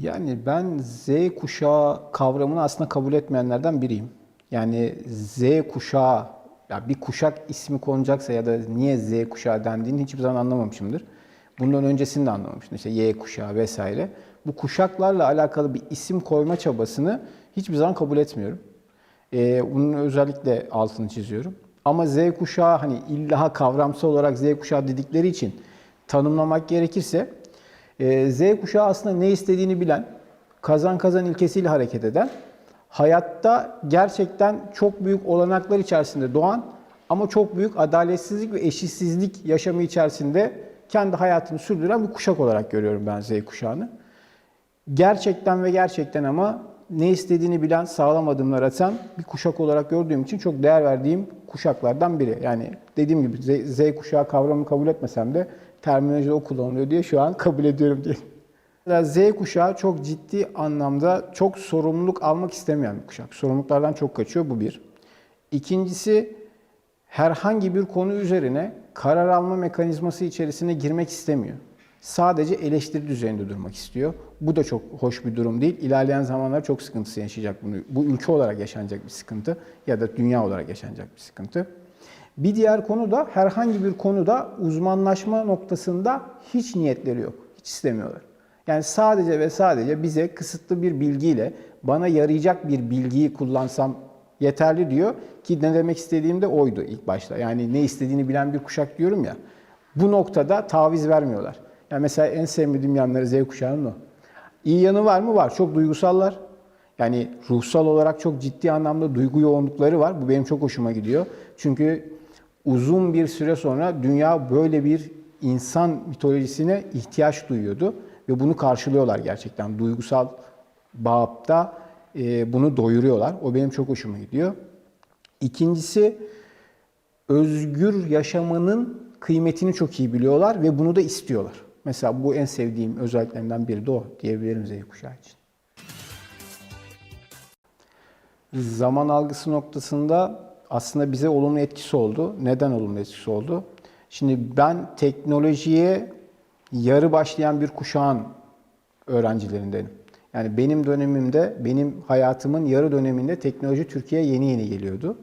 Yani ben Z kuşağı kavramını aslında kabul etmeyenlerden biriyim. Yani Z kuşağı, ya bir kuşak ismi konacaksa ya da niye Z kuşağı dendiğini hiçbir zaman anlamamışımdır. Bundan öncesini de anlamamıştım. İşte Y kuşağı vesaire. Bu kuşaklarla alakalı bir isim koyma çabasını hiçbir zaman kabul etmiyorum. Ee, bunun özellikle altını çiziyorum. Ama Z kuşağı hani illa kavramsal olarak Z kuşağı dedikleri için tanımlamak gerekirse e, Z kuşağı aslında ne istediğini bilen, kazan kazan ilkesiyle hareket eden, hayatta gerçekten çok büyük olanaklar içerisinde doğan ama çok büyük adaletsizlik ve eşitsizlik yaşamı içerisinde kendi hayatını sürdüren bir kuşak olarak görüyorum ben Z kuşağını. Gerçekten ve gerçekten ama ne istediğini bilen, sağlam adımlar atan bir kuşak olarak gördüğüm için çok değer verdiğim kuşaklardan biri. Yani dediğim gibi Z, Z kuşağı kavramını kabul etmesem de terminolojide o kullanılıyor diye şu an kabul ediyorum diye. Z kuşağı çok ciddi anlamda çok sorumluluk almak istemeyen bir kuşak. Sorumluluklardan çok kaçıyor bu bir. İkincisi herhangi bir konu üzerine karar alma mekanizması içerisine girmek istemiyor. Sadece eleştiri düzeyinde durmak istiyor. Bu da çok hoş bir durum değil. İlerleyen zamanlar çok sıkıntısı yaşayacak bunu. Bu ülke olarak yaşanacak bir sıkıntı ya da dünya olarak yaşanacak bir sıkıntı. Bir diğer konu da herhangi bir konuda uzmanlaşma noktasında hiç niyetleri yok. Hiç istemiyorlar. Yani sadece ve sadece bize kısıtlı bir bilgiyle bana yarayacak bir bilgiyi kullansam yeterli diyor ki ne demek istediğim de oydu ilk başta. Yani ne istediğini bilen bir kuşak diyorum ya. Bu noktada taviz vermiyorlar. Yani mesela en sevmediğim yanları Z kuşağının o. İyi yanı var mı? Var. Çok duygusallar. Yani ruhsal olarak çok ciddi anlamda duygu yoğunlukları var. Bu benim çok hoşuma gidiyor. Çünkü uzun bir süre sonra dünya böyle bir insan mitolojisine ihtiyaç duyuyordu. Ve bunu karşılıyorlar gerçekten. Duygusal bağıpta e, bunu doyuruyorlar. O benim çok hoşuma gidiyor. İkincisi özgür yaşamanın kıymetini çok iyi biliyorlar ve bunu da istiyorlar. Mesela bu en sevdiğim özelliklerinden biri de o diyebilirim Z kuşağı için. Zaman algısı noktasında aslında bize olumlu etkisi oldu. Neden olumlu etkisi oldu? Şimdi ben teknolojiye yarı başlayan bir kuşağın öğrencilerindenim. Yani benim dönemimde, benim hayatımın yarı döneminde teknoloji Türkiye'ye yeni yeni geliyordu.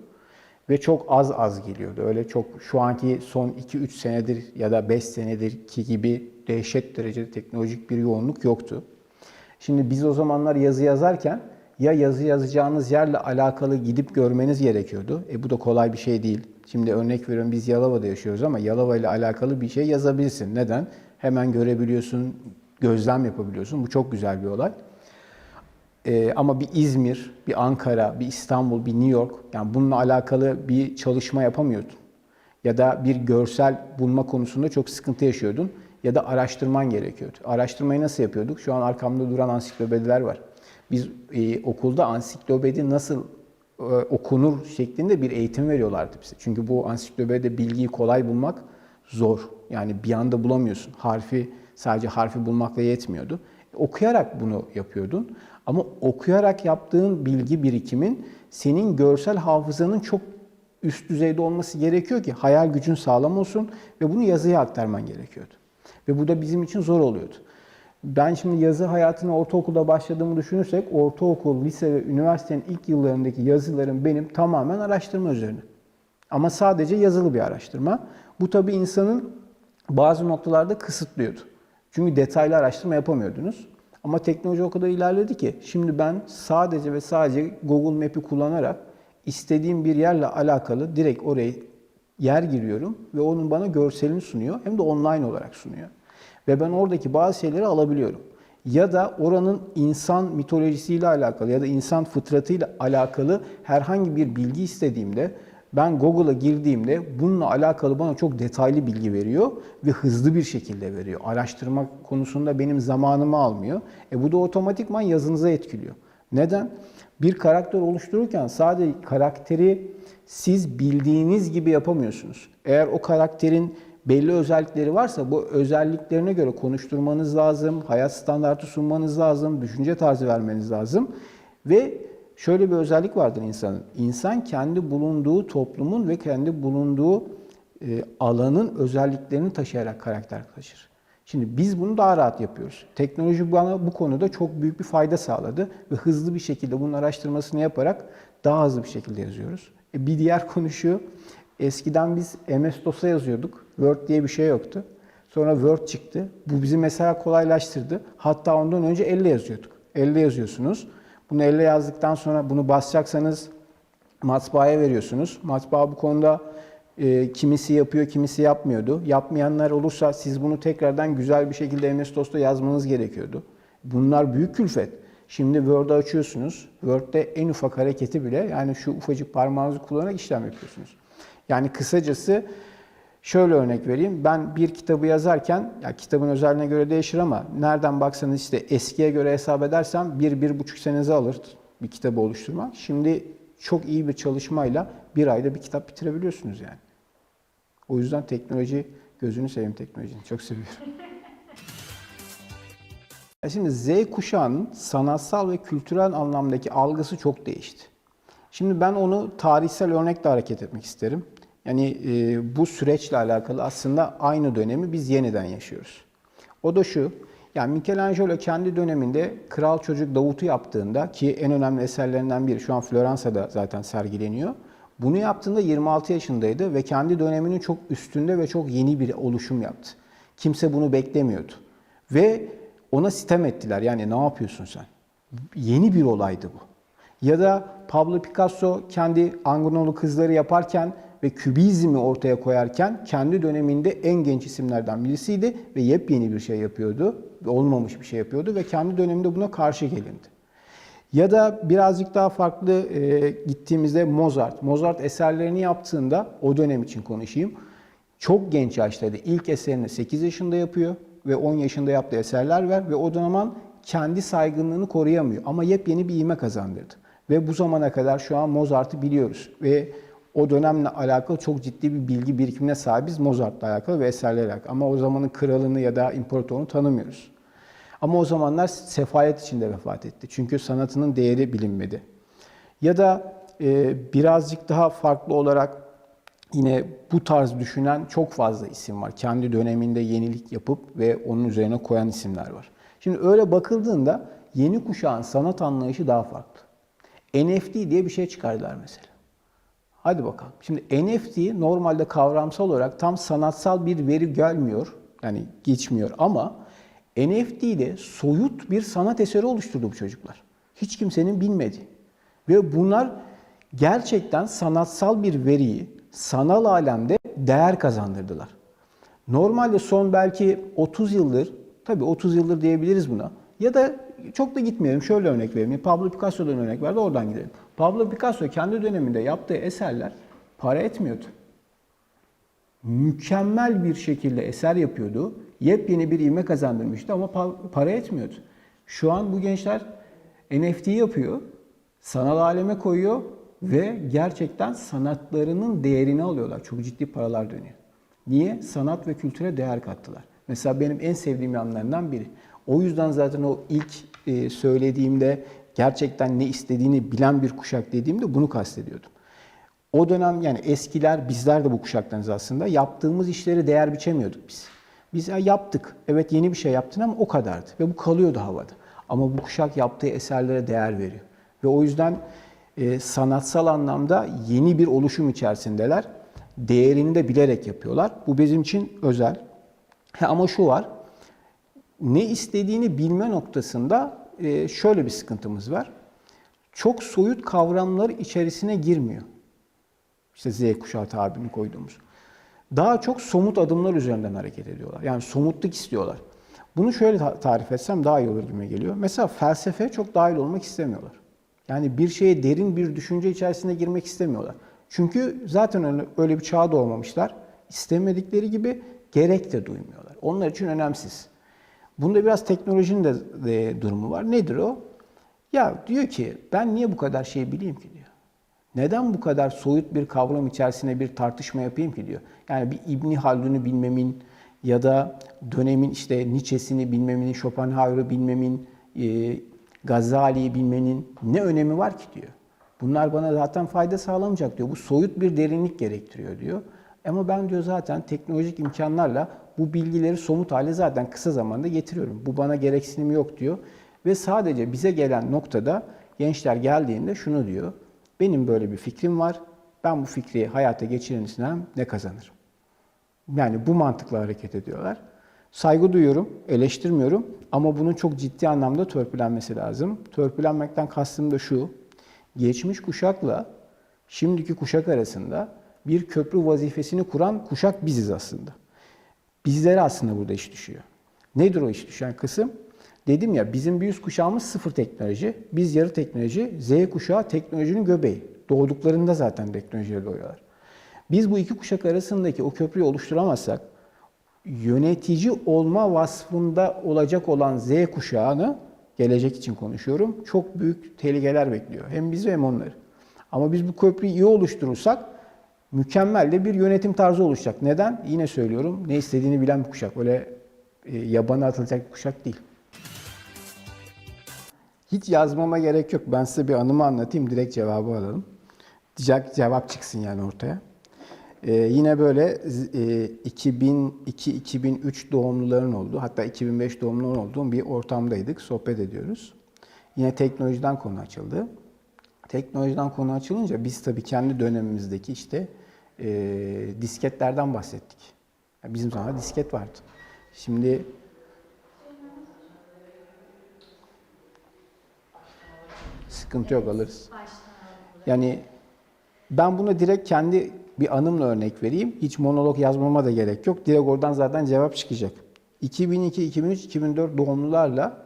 Ve çok az az geliyordu. Öyle çok şu anki son 2-3 senedir ya da 5 senedir ki gibi dehşet derecede teknolojik bir yoğunluk yoktu. Şimdi biz o zamanlar yazı yazarken ya yazı yazacağınız yerle alakalı gidip görmeniz gerekiyordu. E bu da kolay bir şey değil. Şimdi örnek veriyorum biz Yalova'da yaşıyoruz ama Yalova ile alakalı bir şey yazabilirsin. Neden? Hemen görebiliyorsun, gözlem yapabiliyorsun. Bu çok güzel bir olay. Ee, ama bir İzmir, bir Ankara, bir İstanbul, bir New York yani bununla alakalı bir çalışma yapamıyordun. Ya da bir görsel bulma konusunda çok sıkıntı yaşıyordun ya da araştırman gerekiyordu. Araştırmayı nasıl yapıyorduk? Şu an arkamda duran ansiklopediler var. Biz e, okulda ansiklopedi nasıl e, okunur şeklinde bir eğitim veriyorlardı bize. Çünkü bu ansiklopedide bilgiyi kolay bulmak zor. Yani bir anda bulamıyorsun. Harfi sadece harfi bulmakla yetmiyordu. Okuyarak bunu yapıyordun. Ama okuyarak yaptığın bilgi birikimin senin görsel hafızanın çok üst düzeyde olması gerekiyor ki hayal gücün sağlam olsun ve bunu yazıya aktarman gerekiyordu. Ve bu da bizim için zor oluyordu. Ben şimdi yazı hayatına ortaokulda başladığımı düşünürsek ortaokul, lise ve üniversitenin ilk yıllarındaki yazılarım benim tamamen araştırma üzerine. Ama sadece yazılı bir araştırma. Bu tabii insanın bazı noktalarda kısıtlıyordu. Çünkü detaylı araştırma yapamıyordunuz. Ama teknoloji o kadar ilerledi ki şimdi ben sadece ve sadece Google Map'i kullanarak istediğim bir yerle alakalı direkt oraya yer giriyorum ve onun bana görselini sunuyor hem de online olarak sunuyor. Ve ben oradaki bazı şeyleri alabiliyorum. Ya da oranın insan mitolojisiyle alakalı ya da insan fıtratıyla alakalı herhangi bir bilgi istediğimde ben Google'a girdiğimde bununla alakalı bana çok detaylı bilgi veriyor ve hızlı bir şekilde veriyor. Araştırma konusunda benim zamanımı almıyor. E bu da otomatikman yazınıza etkiliyor. Neden? Bir karakter oluştururken sadece karakteri siz bildiğiniz gibi yapamıyorsunuz. Eğer o karakterin belli özellikleri varsa bu özelliklerine göre konuşturmanız lazım, hayat standartı sunmanız lazım, düşünce tarzı vermeniz lazım ve şöyle bir özellik vardır insanın. İnsan kendi bulunduğu toplumun ve kendi bulunduğu e, alanın özelliklerini taşıyarak karakter taşır. Şimdi biz bunu daha rahat yapıyoruz. Teknoloji bana bu konuda çok büyük bir fayda sağladı ve hızlı bir şekilde bunun araştırmasını yaparak daha hızlı bir şekilde yazıyoruz. E bir diğer konu şu, eskiden biz MS-DOS'a yazıyorduk. Word diye bir şey yoktu. Sonra Word çıktı. Bu bizi mesela kolaylaştırdı. Hatta ondan önce elle yazıyorduk. Elle yazıyorsunuz. Bunu elle yazdıktan sonra bunu basacaksanız matbaaya veriyorsunuz. Matbaa bu konuda e, kimisi yapıyor, kimisi yapmıyordu. Yapmayanlar olursa siz bunu tekrardan güzel bir şekilde MS-DOS'ta yazmanız gerekiyordu. Bunlar büyük külfet. Şimdi Word'u açıyorsunuz. Word'de en ufak hareketi bile yani şu ufacık parmağınızı kullanarak işlem yapıyorsunuz. Yani kısacası şöyle örnek vereyim. Ben bir kitabı yazarken, ya kitabın özelliğine göre değişir ama nereden baksanız işte eskiye göre hesap edersem bir, bir buçuk senenizi alır bir kitabı oluşturmak. Şimdi çok iyi bir çalışmayla bir ayda bir kitap bitirebiliyorsunuz yani. O yüzden teknoloji, gözünü seveyim teknolojini. Çok seviyorum. Ya Şimdi Z kuşağının sanatsal ve kültürel anlamdaki algısı çok değişti. Şimdi ben onu tarihsel örnekle hareket etmek isterim. Yani e, bu süreçle alakalı aslında aynı dönemi biz yeniden yaşıyoruz. O da şu, yani Michelangelo kendi döneminde Kral Çocuk Davut'u yaptığında ki en önemli eserlerinden biri şu an Floransa'da zaten sergileniyor. Bunu yaptığında 26 yaşındaydı ve kendi döneminin çok üstünde ve çok yeni bir oluşum yaptı. Kimse bunu beklemiyordu. Ve ona sitem ettiler. Yani ne yapıyorsun sen? Yeni bir olaydı bu. Ya da Pablo Picasso kendi Angonolu kızları yaparken ve kübizmi ortaya koyarken kendi döneminde en genç isimlerden birisiydi ve yepyeni bir şey yapıyordu. Olmamış bir şey yapıyordu ve kendi döneminde buna karşı gelindi. Ya da birazcık daha farklı e, gittiğimizde Mozart. Mozart eserlerini yaptığında o dönem için konuşayım. Çok genç yaştaydı. İlk eserini 8 yaşında yapıyor ve 10 yaşında yaptığı eserler var ve o zaman kendi saygınlığını koruyamıyor ama yepyeni bir ivme kazandırdı. Ve bu zamana kadar şu an Mozart'ı biliyoruz ve o dönemle alakalı çok ciddi bir bilgi birikimine sahibiz Mozart'la alakalı ve eserlerle alakalı. Ama o zamanın kralını ya da imparatorunu tanımıyoruz. Ama o zamanlar sefalet içinde vefat etti. Çünkü sanatının değeri bilinmedi. Ya da e, birazcık daha farklı olarak yine bu tarz düşünen çok fazla isim var. Kendi döneminde yenilik yapıp ve onun üzerine koyan isimler var. Şimdi öyle bakıldığında yeni kuşağın sanat anlayışı daha farklı. NFT diye bir şey çıkardılar mesela. Hadi bakalım. Şimdi NFT normalde kavramsal olarak tam sanatsal bir veri gelmiyor. Yani geçmiyor ama NFT ile soyut bir sanat eseri oluşturdu bu çocuklar. Hiç kimsenin bilmediği. Ve bunlar gerçekten sanatsal bir veriyi sanal alemde değer kazandırdılar. Normalde son belki 30 yıldır, tabii 30 yıldır diyebiliriz buna. Ya da çok da gitmeyelim. Şöyle örnek vereyim. Pablo Picasso'dan örnek verdi, oradan gidelim. Pablo Picasso kendi döneminde yaptığı eserler para etmiyordu. Mükemmel bir şekilde eser yapıyordu. Yepyeni bir ivme kazandırmıştı ama pa- para etmiyordu. Şu an bu gençler NFT yapıyor, sanal aleme koyuyor ve gerçekten sanatlarının değerini alıyorlar. Çok ciddi paralar dönüyor. Niye? Sanat ve kültüre değer kattılar. Mesela benim en sevdiğim yanlarından biri. O yüzden zaten o ilk e, söylediğimde gerçekten ne istediğini bilen bir kuşak dediğimde bunu kastediyordum. O dönem yani eskiler bizler de bu kuşaktanız aslında yaptığımız işleri değer biçemiyorduk biz. Biz ya yaptık. Evet yeni bir şey yaptın ama o kadardı ve bu kalıyordu havada. Ama bu kuşak yaptığı eserlere değer veriyor. Ve o yüzden e, sanatsal anlamda yeni bir oluşum içerisindeler. Değerini de bilerek yapıyorlar. Bu bizim için özel. Ha, ama şu var. Ne istediğini bilme noktasında şöyle bir sıkıntımız var. Çok soyut kavramlar içerisine girmiyor. İşte Z kuşağı tabirini koyduğumuz. Daha çok somut adımlar üzerinden hareket ediyorlar. Yani somutluk istiyorlar. Bunu şöyle ta- tarif etsem daha iyi olur gibi geliyor. Mesela felsefeye çok dahil olmak istemiyorlar. Yani bir şeye derin bir düşünce içerisine girmek istemiyorlar. Çünkü zaten öyle, öyle bir çağa doğmamışlar. İstemedikleri gibi gerek de duymuyorlar. Onlar için önemsiz. Bunda biraz teknolojinin de, de durumu var. Nedir o? Ya diyor ki ben niye bu kadar şey bileyim ki diyor. Neden bu kadar soyut bir kavram içerisine bir tartışma yapayım ki diyor. Yani bir İbni Haldun'u bilmemin ya da dönemin işte Nietzsche'sini bilmemin, Schopenhauer'ı bilmemin, e, Gazali'yi bilmenin ne önemi var ki diyor. Bunlar bana zaten fayda sağlamayacak diyor. Bu soyut bir derinlik gerektiriyor diyor. Ama ben diyor zaten teknolojik imkanlarla bu bilgileri somut hale zaten kısa zamanda getiriyorum. Bu bana gereksinim yok diyor. Ve sadece bize gelen noktada gençler geldiğinde şunu diyor. Benim böyle bir fikrim var. Ben bu fikri hayata geçirirsem ne kazanırım? Yani bu mantıkla hareket ediyorlar. Saygı duyuyorum, eleştirmiyorum ama bunun çok ciddi anlamda törpülenmesi lazım. Törpülenmekten kastım da şu. Geçmiş kuşakla şimdiki kuşak arasında bir köprü vazifesini kuran kuşak biziz aslında. Bizlere aslında burada iş düşüyor. Nedir o iş düşen kısım? Dedim ya bizim bir üst kuşağımız sıfır teknoloji. Biz yarı teknoloji, Z kuşağı teknolojinin göbeği. Doğduklarında zaten teknolojiye doğuyorlar. Biz bu iki kuşak arasındaki o köprüyü oluşturamazsak yönetici olma vasfında olacak olan Z kuşağını gelecek için konuşuyorum. Çok büyük tehlikeler bekliyor. Hem bizi hem onları. Ama biz bu köprüyü iyi oluşturursak mükemmel de bir yönetim tarzı oluşacak. Neden? Yine söylüyorum. Ne istediğini bilen bir kuşak. Öyle e, yabana atılacak bir kuşak değil. Hiç yazmama gerek yok. Ben size bir anımı anlatayım. Direkt cevabı alalım. Cevap çıksın yani ortaya. Ee, yine böyle e, 2002-2003 doğumluların olduğu, hatta 2005 doğumluların olduğu bir ortamdaydık. Sohbet ediyoruz. Yine teknolojiden konu açıldı. Teknolojiden konu açılınca biz tabii kendi dönemimizdeki işte e, disketlerden bahsettik. Yani bizim zamanında disket vardı. Şimdi sıkıntı yok alırız. Yani ben buna direkt kendi bir anımla örnek vereyim. Hiç monolog yazmama da gerek yok. Direkt oradan zaten cevap çıkacak. 2002, 2003, 2004 doğumlularla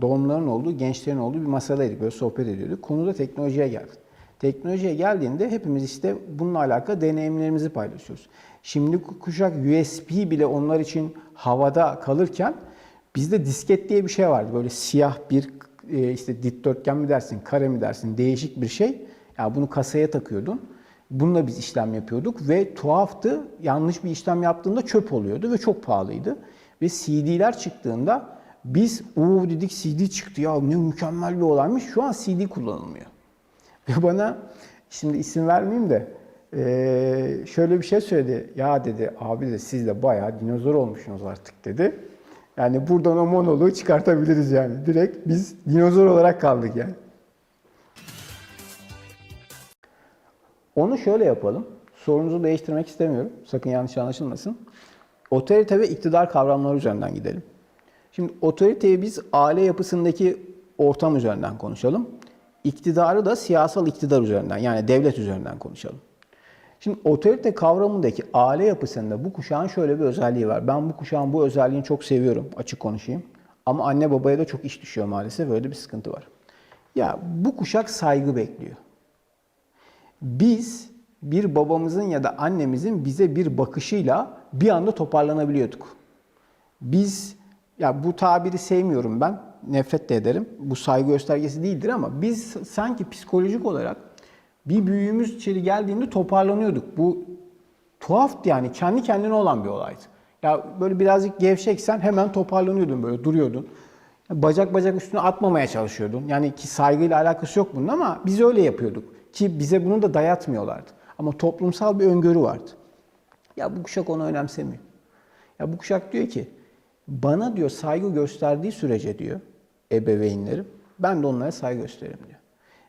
doğumluların olduğu, gençlerin olduğu bir masadaydık. Böyle sohbet ediyorduk. Konu da teknolojiye geldi. Teknolojiye geldiğinde hepimiz işte bununla alakalı deneyimlerimizi paylaşıyoruz. Şimdi kuşak USB bile onlar için havada kalırken bizde disket diye bir şey vardı. Böyle siyah bir e, işte dikdörtgen mi dersin, kare mi dersin değişik bir şey. Yani bunu kasaya takıyordun. Bununla biz işlem yapıyorduk ve tuhaftı. Yanlış bir işlem yaptığında çöp oluyordu ve çok pahalıydı. Ve CD'ler çıktığında biz o dedik CD çıktı ya ne mükemmel bir olaymış. Şu an CD kullanılmıyor. Ve bana şimdi isim vermeyeyim de eee, şöyle bir şey söyledi. Ya dedi abi de siz de bayağı dinozor olmuşsunuz artık dedi. Yani buradan o monoloğu çıkartabiliriz yani. Direkt biz dinozor olarak kaldık yani. Onu şöyle yapalım. Sorunuzu değiştirmek istemiyorum. Sakın yanlış anlaşılmasın. Otorite ve iktidar kavramları üzerinden gidelim. Şimdi otoriteyi biz aile yapısındaki ortam üzerinden konuşalım. İktidarı da siyasal iktidar üzerinden yani devlet üzerinden konuşalım. Şimdi otorite kavramındaki aile yapısında bu kuşağın şöyle bir özelliği var. Ben bu kuşağın bu özelliğini çok seviyorum açık konuşayım. Ama anne babaya da çok iş düşüyor maalesef. Böyle bir sıkıntı var. Ya bu kuşak saygı bekliyor. Biz bir babamızın ya da annemizin bize bir bakışıyla bir anda toparlanabiliyorduk. Biz ya bu tabiri sevmiyorum ben. Nefret de ederim. Bu saygı göstergesi değildir ama biz sanki psikolojik olarak bir büyüğümüz içeri geldiğinde toparlanıyorduk. Bu tuhaftı yani kendi kendine olan bir olaydı. Ya böyle birazcık gevşeksen hemen toparlanıyordun böyle duruyordun. Bacak bacak üstüne atmamaya çalışıyordun. Yani ki saygıyla alakası yok bunun ama biz öyle yapıyorduk. Ki bize bunu da dayatmıyorlardı. Ama toplumsal bir öngörü vardı. Ya bu kuşak onu önemsemiyor. Ya bu kuşak diyor ki bana diyor saygı gösterdiği sürece diyor ebeveynlerim ben de onlara saygı gösteririm diyor.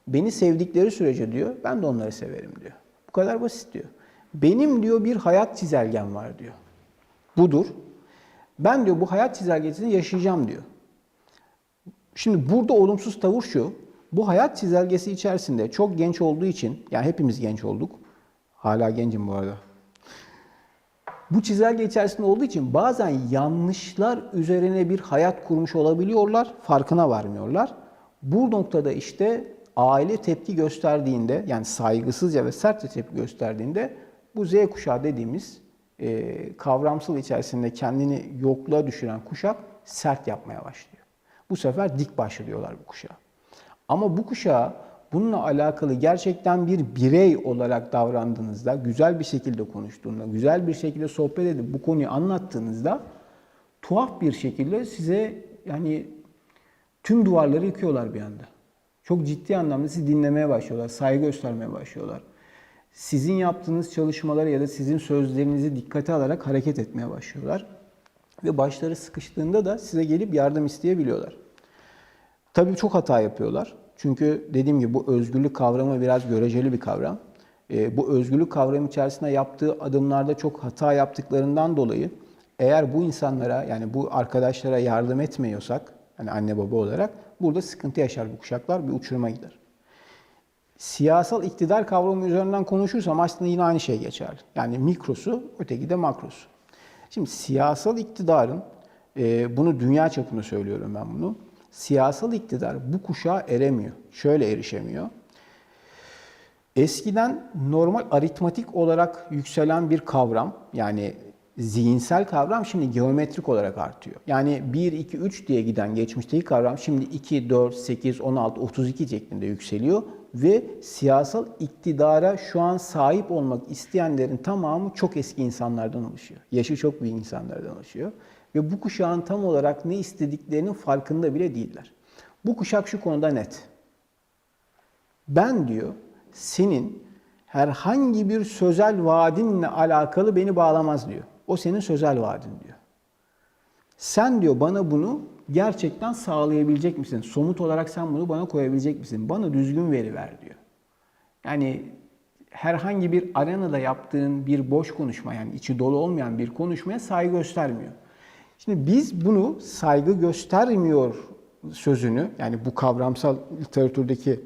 Beni sevdikleri sürece diyor ben de onları severim diyor. Bu kadar basit diyor. Benim diyor bir hayat çizelgem var diyor. Budur. Ben diyor bu hayat çizelgesini yaşayacağım diyor. Şimdi burada olumsuz tavır şu. Bu hayat çizelgesi içerisinde çok genç olduğu için, yani hepimiz genç olduk. Hala gencim bu arada. Bu çizelge içerisinde olduğu için bazen yanlışlar üzerine bir hayat kurmuş olabiliyorlar, farkına varmıyorlar. Bu noktada işte aile tepki gösterdiğinde, yani saygısızca ve sertçe tepki gösterdiğinde bu Z kuşağı dediğimiz e, kavramsal içerisinde kendini yokluğa düşüren kuşak sert yapmaya başlıyor. Bu sefer dik başlıyorlar bu kuşağa. Ama bu kuşağa bununla alakalı gerçekten bir birey olarak davrandığınızda, güzel bir şekilde konuştuğunda, güzel bir şekilde sohbet edip bu konuyu anlattığınızda tuhaf bir şekilde size yani tüm duvarları yıkıyorlar bir anda. Çok ciddi anlamda sizi dinlemeye başlıyorlar, saygı göstermeye başlıyorlar. Sizin yaptığınız çalışmaları ya da sizin sözlerinizi dikkate alarak hareket etmeye başlıyorlar. Ve başları sıkıştığında da size gelip yardım isteyebiliyorlar. Tabii çok hata yapıyorlar. Çünkü dediğim gibi bu özgürlük kavramı biraz göreceli bir kavram. Ee, bu özgürlük kavramı içerisinde yaptığı adımlarda çok hata yaptıklarından dolayı eğer bu insanlara yani bu arkadaşlara yardım etmiyorsak hani anne baba olarak burada sıkıntı yaşar bu kuşaklar bir uçuruma gider. Siyasal iktidar kavramı üzerinden konuşursam aslında yine aynı şey geçerli. Yani mikrosu, öteki de makrosu. Şimdi siyasal iktidarın, e, bunu dünya çapında söylüyorum ben bunu. Siyasal iktidar bu kuşağa eremiyor. Şöyle erişemiyor. Eskiden normal aritmatik olarak yükselen bir kavram, yani zihinsel kavram şimdi geometrik olarak artıyor. Yani 1, 2, 3 diye giden geçmişteki kavram şimdi 2, 4, 8, 16, 32 şeklinde yükseliyor ve siyasal iktidara şu an sahip olmak isteyenlerin tamamı çok eski insanlardan oluşuyor. Yaşı çok büyük insanlardan oluşuyor. Ve bu kuşağın tam olarak ne istediklerinin farkında bile değiller. Bu kuşak şu konuda net. Ben diyor senin herhangi bir sözel vaadinle alakalı beni bağlamaz diyor. O senin sözel vaadin diyor. Sen diyor bana bunu gerçekten sağlayabilecek misin? Somut olarak sen bunu bana koyabilecek misin? Bana düzgün veri ver diyor. Yani herhangi bir arenada yaptığın bir boş konuşma yani içi dolu olmayan bir konuşmaya saygı göstermiyor. Şimdi biz bunu saygı göstermiyor sözünü yani bu kavramsal literatürdeki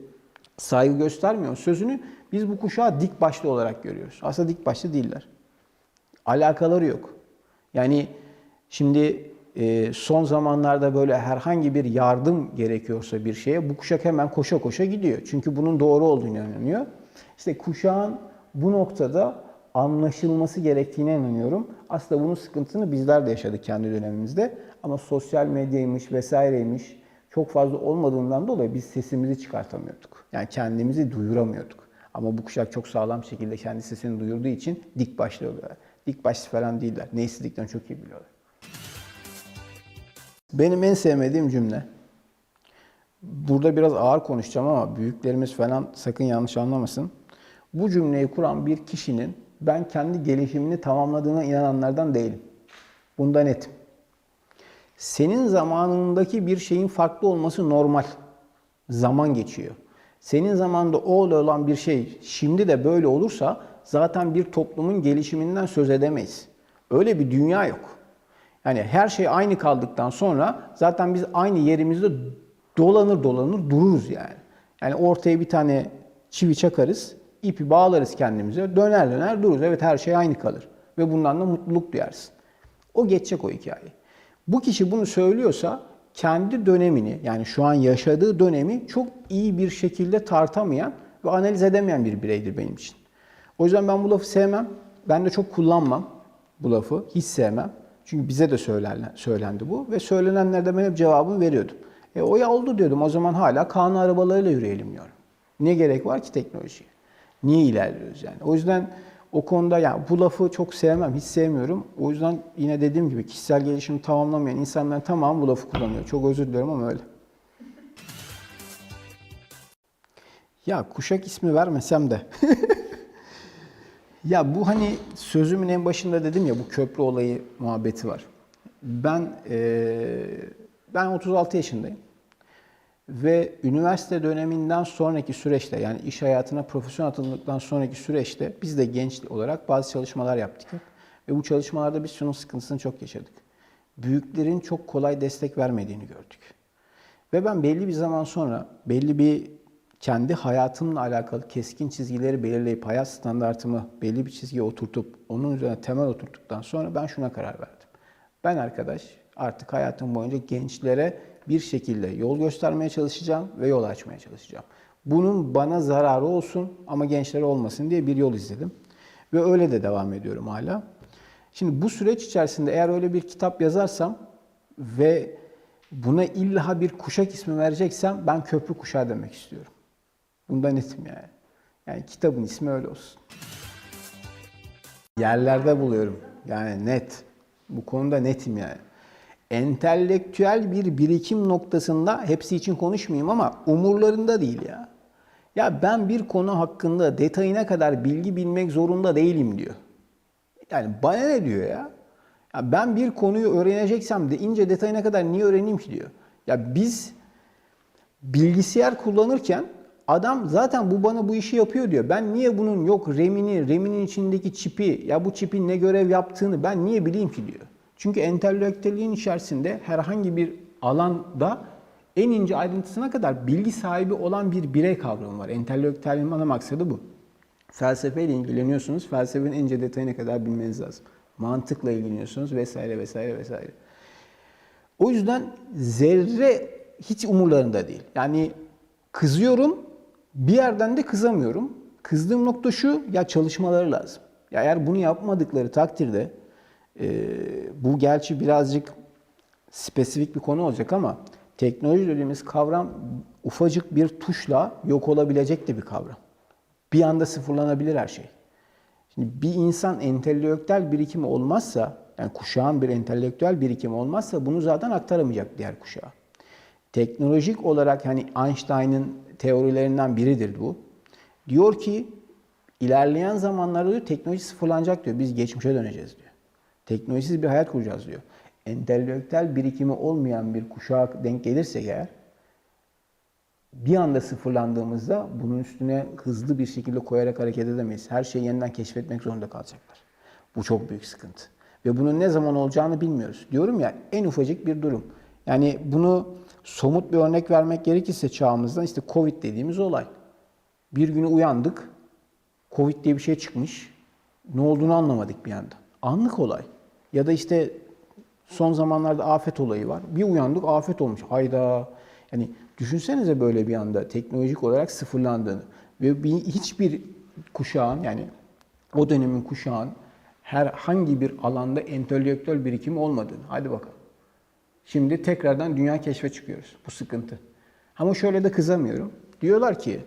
saygı göstermiyor sözünü biz bu kuşağı dik başlı olarak görüyoruz. Aslında dik başlı değiller. Alakaları yok. Yani şimdi e, son zamanlarda böyle herhangi bir yardım gerekiyorsa bir şeye bu kuşak hemen koşa koşa gidiyor. Çünkü bunun doğru olduğunu inanıyor. İşte kuşağın bu noktada anlaşılması gerektiğine inanıyorum. Aslında bunun sıkıntısını bizler de yaşadık kendi dönemimizde. Ama sosyal medyaymış vesaireymiş çok fazla olmadığından dolayı biz sesimizi çıkartamıyorduk. Yani kendimizi duyuramıyorduk. Ama bu kuşak çok sağlam şekilde kendi sesini duyurduğu için dik başlı oluyorlar. Dik başlı falan değiller. Ne istediklerini çok iyi biliyorlar. Benim en sevmediğim cümle. Burada biraz ağır konuşacağım ama büyüklerimiz falan sakın yanlış anlamasın. Bu cümleyi kuran bir kişinin ben kendi gelişimini tamamladığına inananlardan değilim. Bunda netim. Senin zamanındaki bir şeyin farklı olması normal. Zaman geçiyor. Senin zamanında o olan bir şey şimdi de böyle olursa zaten bir toplumun gelişiminden söz edemeyiz. Öyle bir dünya yok. Yani her şey aynı kaldıktan sonra zaten biz aynı yerimizde dolanır dolanır dururuz yani. Yani ortaya bir tane çivi çakarız, ipi bağlarız kendimize, döner döner dururuz. Evet her şey aynı kalır ve bundan da mutluluk duyarsın. O geçecek o hikaye. Bu kişi bunu söylüyorsa kendi dönemini yani şu an yaşadığı dönemi çok iyi bir şekilde tartamayan ve analiz edemeyen bir bireydir benim için. O yüzden ben bu lafı sevmem. Ben de çok kullanmam bu lafı. Hiç sevmem. Çünkü bize de söylendi bu ve söylenenlerde ben hep cevabını veriyordum. E o ya oldu diyordum. O zaman hala kanun arabalarıyla yürüyelim diyorum. Ne gerek var ki teknolojiye? Niye ilerliyoruz yani? O yüzden o konuda yani bu lafı çok sevmem, hiç sevmiyorum. O yüzden yine dediğim gibi kişisel gelişimi tamamlamayan insanların tamamı bu lafı kullanıyor. Çok özür dilerim ama öyle. Ya kuşak ismi vermesem de. ya bu hani sözümün en başında dedim ya bu köprü olayı muhabbeti var. Ben ee, ben 36 yaşındayım. Ve üniversite döneminden sonraki süreçte yani iş hayatına profesyonel atıldıktan sonraki süreçte biz de genç olarak bazı çalışmalar yaptık. Ve bu çalışmalarda biz şunun sıkıntısını çok yaşadık. Büyüklerin çok kolay destek vermediğini gördük. Ve ben belli bir zaman sonra belli bir kendi hayatımla alakalı keskin çizgileri belirleyip hayat standartımı belli bir çizgiye oturtup onun üzerine temel oturttuktan sonra ben şuna karar verdim. Ben arkadaş artık hayatım boyunca gençlere bir şekilde yol göstermeye çalışacağım ve yol açmaya çalışacağım. Bunun bana zararı olsun ama gençlere olmasın diye bir yol izledim. Ve öyle de devam ediyorum hala. Şimdi bu süreç içerisinde eğer öyle bir kitap yazarsam ve buna illa bir kuşak ismi vereceksem ben köprü kuşağı demek istiyorum. Bunda netim yani. Yani kitabın ismi öyle olsun. Yerlerde buluyorum. Yani net. Bu konuda netim yani entelektüel bir birikim noktasında hepsi için konuşmayayım ama umurlarında değil ya. Ya ben bir konu hakkında detayına kadar bilgi bilmek zorunda değilim diyor. Yani bana ne diyor ya? Ya ben bir konuyu öğreneceksem de ince detayına kadar niye öğreneyim ki diyor. Ya biz bilgisayar kullanırken adam zaten bu bana bu işi yapıyor diyor. Ben niye bunun yok RAM'ini, RAM'inin içindeki çipi, ya bu çipin ne görev yaptığını ben niye bileyim ki diyor. Çünkü entelektüelliğin içerisinde herhangi bir alanda en ince ayrıntısına kadar bilgi sahibi olan bir birey kavramı var. Entelektüelliğin ana maksadı bu. Felsefeyle ilgileniyorsunuz, felsefenin en ince detayına kadar bilmeniz lazım. Mantıkla ilgileniyorsunuz vesaire vesaire vesaire. O yüzden zerre hiç umurlarında değil. Yani kızıyorum, bir yerden de kızamıyorum. Kızdığım nokta şu, ya çalışmaları lazım. Ya eğer bunu yapmadıkları takdirde, e, bu gerçi birazcık spesifik bir konu olacak ama teknoloji dediğimiz kavram ufacık bir tuşla yok olabilecek de bir kavram. Bir anda sıfırlanabilir her şey. Şimdi bir insan entelektüel birikimi olmazsa, yani kuşağın bir entelektüel birikimi olmazsa bunu zaten aktaramayacak diğer kuşağa. Teknolojik olarak hani Einstein'ın teorilerinden biridir bu. Diyor ki ilerleyen zamanlarda diyor, teknoloji sıfırlanacak diyor. Biz geçmişe döneceğiz diyor. Teknolojisiz bir hayat kuracağız diyor. Entelektüel birikimi olmayan bir kuşağa denk gelirse eğer bir anda sıfırlandığımızda bunun üstüne hızlı bir şekilde koyarak hareket edemeyiz. Her şeyi yeniden keşfetmek zorunda kalacaklar. Bu çok büyük sıkıntı. Ve bunun ne zaman olacağını bilmiyoruz. Diyorum ya en ufacık bir durum. Yani bunu somut bir örnek vermek gerekirse çağımızdan işte Covid dediğimiz olay. Bir günü uyandık. Covid diye bir şey çıkmış. Ne olduğunu anlamadık bir anda. Anlık olay. Ya da işte son zamanlarda afet olayı var. Bir uyandık afet olmuş. Hayda. Yani düşünsenize böyle bir anda teknolojik olarak sıfırlandığını ve bir, hiçbir kuşağın yani o dönemin kuşağın herhangi bir alanda entelektüel birikimi olmadığını. Hadi bakalım. Şimdi tekrardan dünya keşfe çıkıyoruz. Bu sıkıntı. Ama şöyle de kızamıyorum. Diyorlar ki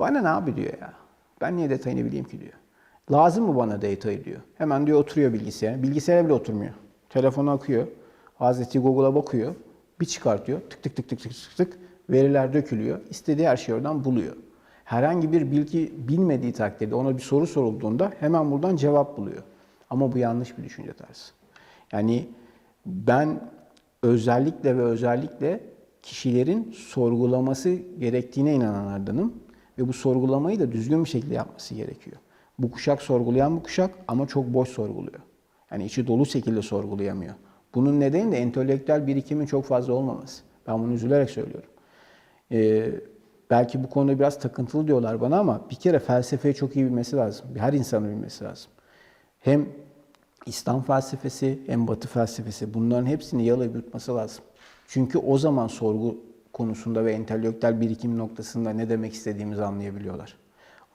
bana ne abi diyor ya. Ben niye detayını bileyim ki diyor. Lazım mı bana detayı diyor. Hemen diyor oturuyor bilgisayara. Bilgisayara bile oturmuyor. Telefonu akıyor. Hazreti Google'a bakıyor. Bir çıkartıyor. Tık tık tık tık tık tık tık. Veriler dökülüyor. İstediği her şeyi oradan buluyor. Herhangi bir bilgi bilmediği takdirde ona bir soru sorulduğunda hemen buradan cevap buluyor. Ama bu yanlış bir düşünce tarzı. Yani ben özellikle ve özellikle kişilerin sorgulaması gerektiğine inananlardanım. Ve bu sorgulamayı da düzgün bir şekilde yapması gerekiyor. Bu kuşak sorgulayan bir kuşak ama çok boş sorguluyor. Yani içi dolu şekilde sorgulayamıyor. Bunun nedeni de entelektüel birikimin çok fazla olmaması. Ben bunu üzülerek söylüyorum. Ee, belki bu konuda biraz takıntılı diyorlar bana ama bir kere felsefeyi çok iyi bilmesi lazım. Her insanın bilmesi lazım. Hem İslam felsefesi hem Batı felsefesi bunların hepsini yalayıp yutması lazım. Çünkü o zaman sorgu konusunda ve entelektüel birikim noktasında ne demek istediğimizi anlayabiliyorlar.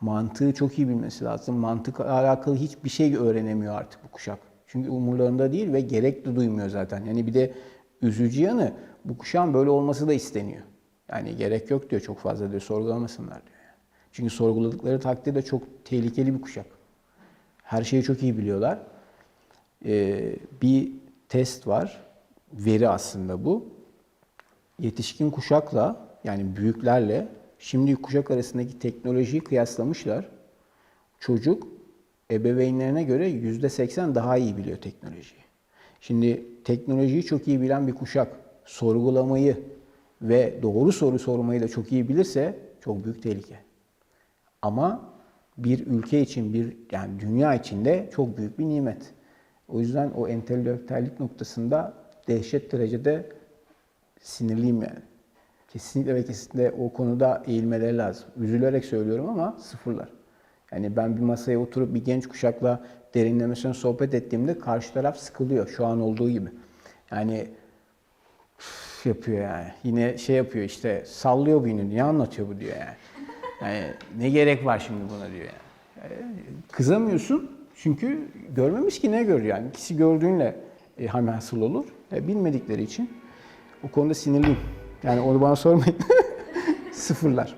Mantığı çok iyi bilmesi lazım. Mantıkla alakalı hiçbir şey öğrenemiyor artık bu kuşak. Çünkü umurlarında değil ve gerek de duymuyor zaten. Yani bir de üzücü yanı bu kuşağın böyle olması da isteniyor. Yani gerek yok diyor çok fazla diyor sorgulamasınlar diyor. Yani. Çünkü sorguladıkları takdirde çok tehlikeli bir kuşak. Her şeyi çok iyi biliyorlar. Ee, bir test var. Veri aslında bu. Yetişkin kuşakla yani büyüklerle şimdiki kuşak arasındaki teknolojiyi kıyaslamışlar. Çocuk ebeveynlerine göre %80 daha iyi biliyor teknolojiyi. Şimdi teknolojiyi çok iyi bilen bir kuşak sorgulamayı ve doğru soru sormayı da çok iyi bilirse çok büyük tehlike. Ama bir ülke için, bir yani dünya için de çok büyük bir nimet. O yüzden o entelektüellik noktasında dehşet derecede sinirliyim yani. Kesinlikle ve kesinlikle o konuda eğilmeleri lazım. Üzülerek söylüyorum ama sıfırlar. Yani ben bir masaya oturup bir genç kuşakla derinlemesine sohbet ettiğimde karşı taraf sıkılıyor şu an olduğu gibi. Yani üf yapıyor yani. Yine şey yapıyor işte sallıyor bu yine. Ne anlatıyor bu diyor yani. Yani ne gerek var şimdi buna diyor yani. yani kızamıyorsun çünkü görmemiş ki ne görüyor yani. İkisi gördüğünle e, hasıl olur. E, bilmedikleri için o konuda sinirliyim. Yani onu bana sormayın. Sıfırlar.